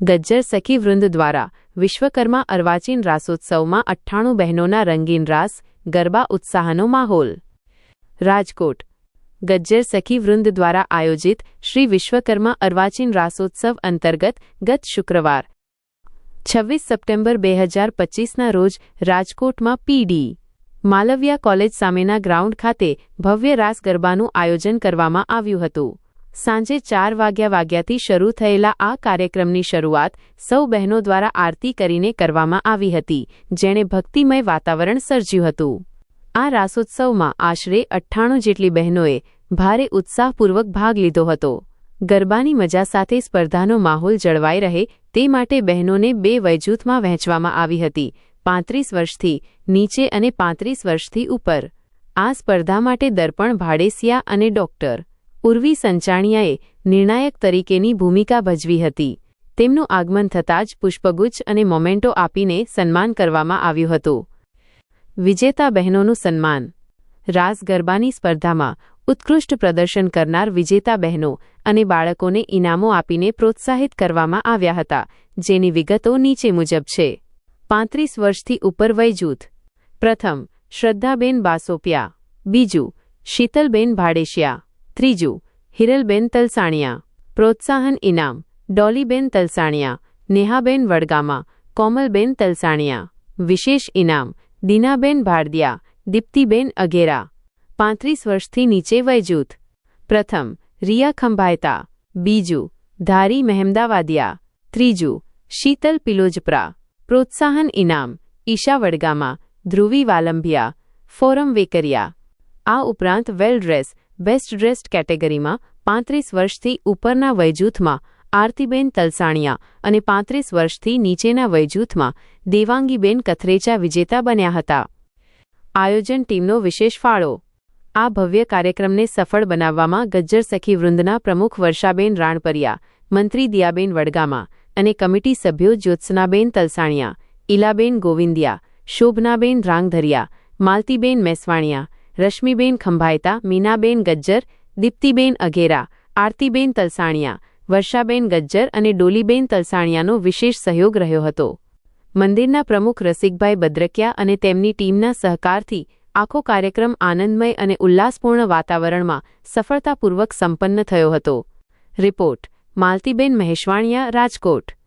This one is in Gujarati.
ગજ્જર સખી વૃંદ દ્વારા વિશ્વકર્મા અર્વાચીન રાસોત્સવમાં અઠ્ઠાણું બહેનોના રંગીન રાસ, ગરબા ઉત્સાહનો માહોલ. રાજકોટ. ગજ્જર સખી વૃંદ દ્વારા આયોજિત શ્રી વિશ્વકર્મા અર્વાચીન રાસોત્સવ અંતર્ગત ગત શુક્રવાર, છવ્વીસ સપ્ટેમ્બર બે હજાર પચીસના રોજ રાજકોટમાં પીડી માલવ્યા કોલેજ સામેના ગ્રાઉન્ડ ખાતે ભવ્ય રાસ ગરબાનું આયોજન કરવામાં આવ્યું હતું. સાંજે ચાર વાગ્યા વાગ્યાથી શરૂ થયેલા આ કાર્યક્રમની શરૂઆત સૌ બહેનો દ્વારા આરતી કરીને કરવામાં આવી હતી, જેણે ભક્તિમય વાતાવરણ સર્જ્યું હતું. આ રાસોત્સવમાં આશરે અઠ્ઠાણું જેટલી બહેનોએ ભારે ઉત્સાહપૂર્વક ભાગ લીધો હતો. ગરબાની મજા સાથે સ્પર્ધાનો માહોલ જળવાઈ રહે તે માટે બહેનોને બે વયજૂથમાં વહેંચવામાં આવી હતી, પાંત્રીસ વર્ષથી નીચે અને પાંત્રીસ વર્ષથી ઉપર. આ સ્પર્ધા માટે દર્પણ ભાડેસિયા અને ડોક્ટર ઉર્વી સંચાણિયાએ નિર્ણાયક તરીકેની ભૂમિકા ભજવી હતી. તેમનું આગમન થતાં જ પુષ્પગુચ્છ અને મોમેન્ટો આપીને સન્માન કરવામાં આવ્યું હતું. વિજેતા બહેનોનું સન્માન. રાસ ગરબાની સ્પર્ધામાં ઉત્કૃષ્ટ પ્રદર્શન કરનાર વિજેતા બહેનો અને બાળકોને ઇનામો આપીને પ્રોત્સાહિત કરવામાં આવ્યા હતા, જેની વિગતો નીચે મુજબ છે. પાંત્રીસ વર્ષથી ઉપર વય જૂથ. પ્રથમ, શ્રદ્ધાબેન બાસોપિયા. બીજું, શીતલબેન ભાડેશિયા. ત્રીજું, હિરલબેન તલસાણિયા. પ્રોત્સાહન ઇનામ, ડોલીબેન તલસાણિયા, નેહાબેન વડગામા, કોમલબેન તલસાણિયા. વિશેષ ઇનામ, દીનાબેન ભારદિયા, દીપ્તિબેન અઘેરા. પાંત્રીસ વર્ષથી નીચે વયજૂથ. પ્રથમ, રિયા ખંભાયતા. બીજું, ધારી મહેમદાવાદિયા. ત્રીજું, શીતલ પિલોજપરા. પ્રોત્સાહન ઇનામ, ઈશા વડગામા, ધ્રુવી વાલંભિયા. ફોરમ વેકરિયા. આ ઉપરાંત વેલ ડ્રેસ બેસ્ટ ડ્રેસ્ડ કેટેગરીમાં પાંત્રીસ વર્ષથી ઉપરના વયજૂથમાં આરતીબેન તલસાણિયા અને પાંત્રીસ વર્ષથી નીચેના વયજૂથમાં દેવાંગીબેન કથરેચા વિજેતા બન્યા હતા. આયોજન ટીમનો વિશેષ ફાળો. આ ભવ્ય કાર્યક્રમને સફળ બનાવવામાં ગજ્જર સખી વૃંદના પ્રમુખ વર્ષાબેન રાણપરિયા, મંત્રી દિયાબેન વડગામા અને કમિટી સભ્યો જ્યોત્સનાબેન તલસાણિયા ઇલાબેન ગોવિંદિયા, શોભનાબેન રાંગધરિયા, માલતીબેન મેસવાણિયા રશ્મિબેન ખંભાયતા, મીનાબેન ગજ્જર, દીપ્તિબેન અઘેરા, આરતીબેન તલસાણિયા, વર્ષાબેન ગજ્જર અને ડોલીબેન તલસાણિયાનો વિશેષ સહયોગ રહ્યો હતો. મંદિરના પ્રમુખ રસિકભાઈ બદ્રકિયા અને તેમની ટીમના સહકારથી આખો કાર્યક્રમ આનંદમય અને ઉલ્લાસપૂર્ણ વાતાવરણમાં સફળતાપૂર્વક સંપન્ન થયો હતો. રિપોર્ટ, માલતીબેન મહેશવાણિયા, રાજકોટ.